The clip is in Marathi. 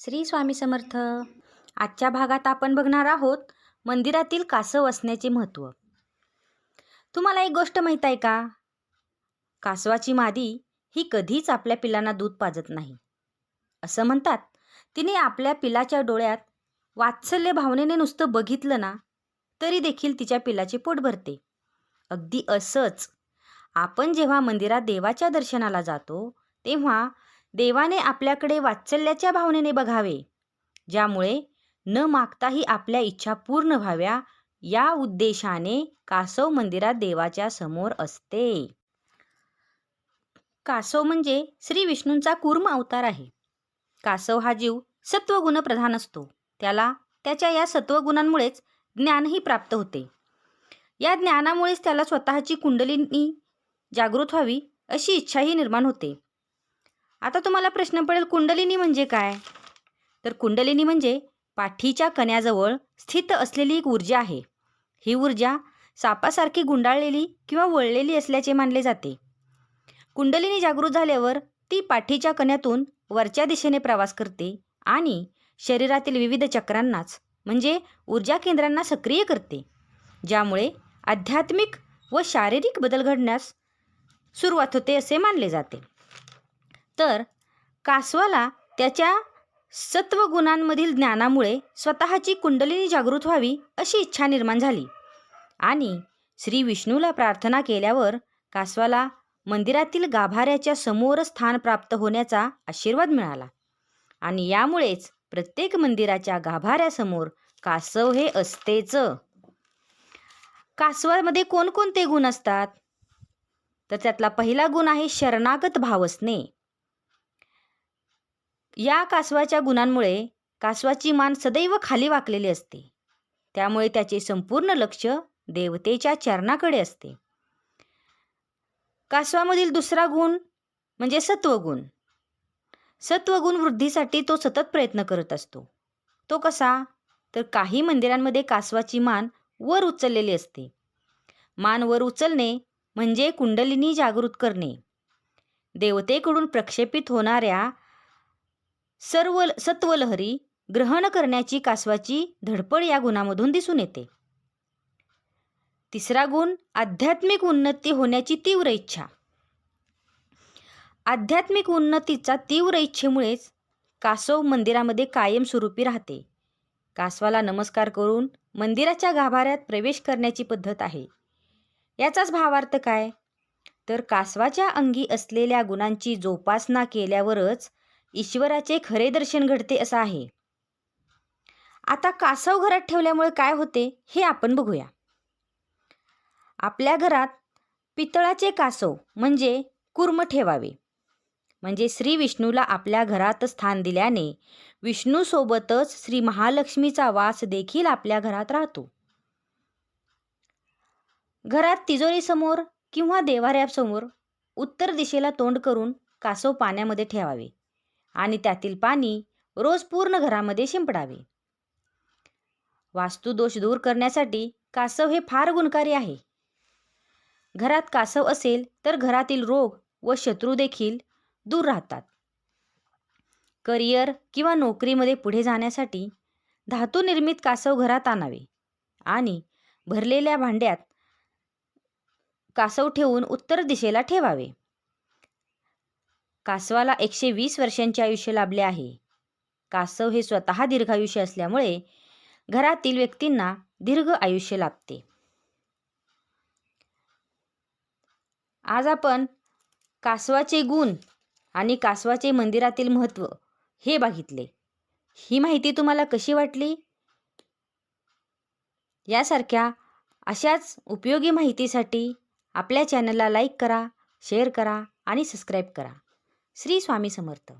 श्री स्वामी समर्थ. आजच्या भागात आपण बघणार आहोत मंदिरातील कासव असण्याचे महत्त्व. तुम्हाला एक गोष्ट माहीत आहे का? कासवाची मादी ही कधीच आपल्या पिलांना दूध पाजत नाही. असं म्हणतात तिने आपल्या पिलाच्या डोळ्यात वात्सल्य भावनेने नुसतं बघितलं ना तरी देखील तिच्या पिलाचे पोट भरते. अगदी असंच. आपण जेव्हा मंदिरात देवाच्या दर्शनाला जातो तेव्हा देवाने आपल्याकडे वात्सल्याच्या भावनेने बघावे. ज्यामुळे न मागताही आपल्या इच्छा पूर्ण व्हाव्या या उद्देशाने कासव मंदिरात देवाच्या समोर असते. कासव म्हणजे श्री विष्णूंचा कूर्म अवतार आहे. कासव हा जीव सत्वगुण प्रधान असतो. त्याला त्याच्या या सत्वगुणांमुळेच ज्ञानही प्राप्त होते. या ज्ञानामुळेच त्याला स्वतःची कुंडलिनी जागृत व्हावी अशी इच्छाही निर्माण होते. आता तुम्हाला प्रश्न पडेल कुंडलिनी म्हणजे काय? तर कुंडलिनी म्हणजे पाठीच्या कण्याजवळ स्थित असलेली एक ऊर्जा आहे. ही ऊर्जा सापासारखी गुंडाळलेली किंवा वळलेली असल्याचे मानले जाते. कुंडलिनी जागृत झाल्यावर ती पाठीच्या कण्यातून वरच्या दिशेने प्रवास करते आणि शरीरातील विविध चक्रांनाच म्हणजे ऊर्जा केंद्रांना सक्रिय करते ज्यामुळे आध्यात्मिक व शारीरिक बदल घडण्यास सुरुवात होते असे मानले जाते. तर कासवाला त्याच्या सत्वगुणांमधील ज्ञानामुळे स्वतःची कुंडलिनी जागृत व्हावी अशी इच्छा निर्माण झाली. आणि श्री विष्णूला प्रार्थना केल्यावर कासवाला मंदिरातील गाभाऱ्याच्या समोर स्थान प्राप्त होण्याचा आशीर्वाद मिळाला. आणि यामुळेच प्रत्येक मंदिराच्या गाभाऱ्यासमोर कासव हे असतेच. कासवामध्ये कोणकोणते गुण असतात? तर त्यातला पहिला गुण आहे शरणागत भाव असणे या कासवाच्या गुणांमुळे कासवाची मान सदैव खाली वाकलेली असते. त्यामुळे त्याचे संपूर्ण लक्ष देवतेच्या चरणाकडे असते. कासवामधील दुसरा गुण म्हणजे सत्वगुण. सत्वगुण वृद्धीसाठी तो सतत प्रयत्न करत असतो. तो कसा? तर काही मंदिरांमध्ये कासवाची मान वर उचललेली असते. मान वर उचलणे म्हणजे कुंडलिनी जागृत करणे. देवतेकडून प्रक्षेपित होणाऱ्या सर्व सत्वलहरी ग्रहण करण्याची कासवाची धडपड या गुणामधून दिसून येते. तिसरा गुण आध्यात्मिक उन्नती होण्याची तीव्र इच्छा. आध्यात्मिक उन्नतीचा तीव्र इच्छेमुळेच कासव मंदिरामध्ये कायमस्वरूपी राहते. कासवाला नमस्कार करून मंदिराच्या गाभाऱ्यात प्रवेश करण्याची पद्धत आहे. याचाच भावार्थ काय? तर कासवाच्या अंगी असलेल्या गुणांची जोपासना केल्यावरच ईश्वराचे खरे दर्शन घडते असं आहे. आता कासव घरात ठेवल्यामुळे काय होते हे आपण बघूया. आपल्या घरात पितळाचे कासव म्हणजे कुर्म ठेवावे. म्हणजे श्री विष्णूला आपल्या घरात स्थान दिल्याने विष्णूसोबतच श्री महालक्ष्मीचा वास देखील आपल्या घरात राहतो. घरात तिजोरीसमोर किंवा देवाऱ्यासमोर उत्तर दिशेला तोंड करून कासव पाण्यामध्ये ठेवावे. आणि त्यातील पाणी रोज पूर्ण घरामध्ये शिंपडावे. वास्तुदोष दूर करण्यासाठी कासव हे फार गुणकारी आहे. घरात कासव असेल तर घरातील रोग व शत्रू देखील दूर राहतात. करिअर किंवा नोकरीमध्ये पुढे जाण्यासाठी धातू निर्मित कासव घरात आणावे आणि भरलेल्या भांड्यात कासव ठेवून उत्तर दिशेला ठेवावे. कासवाला एकशे वीस वर्षांचे आयुष्य लाभले आहे. कासव हे स्वतः दीर्घायुष्य असल्यामुळे घरातील व्यक्तींना दीर्घ आयुष्य लाभते. आज आपण कासवाचे गुण आणि कासवाचे मंदिरातील महत्त्व हे बघितले. ही माहिती तुम्हाला कशी वाटली? यासारख्या अशाच उपयोगी माहितीसाठी आपल्या चॅनलला लाईक करा शेअर करा आणि सबस्क्राईब करा. श्री स्वामी समर्थ.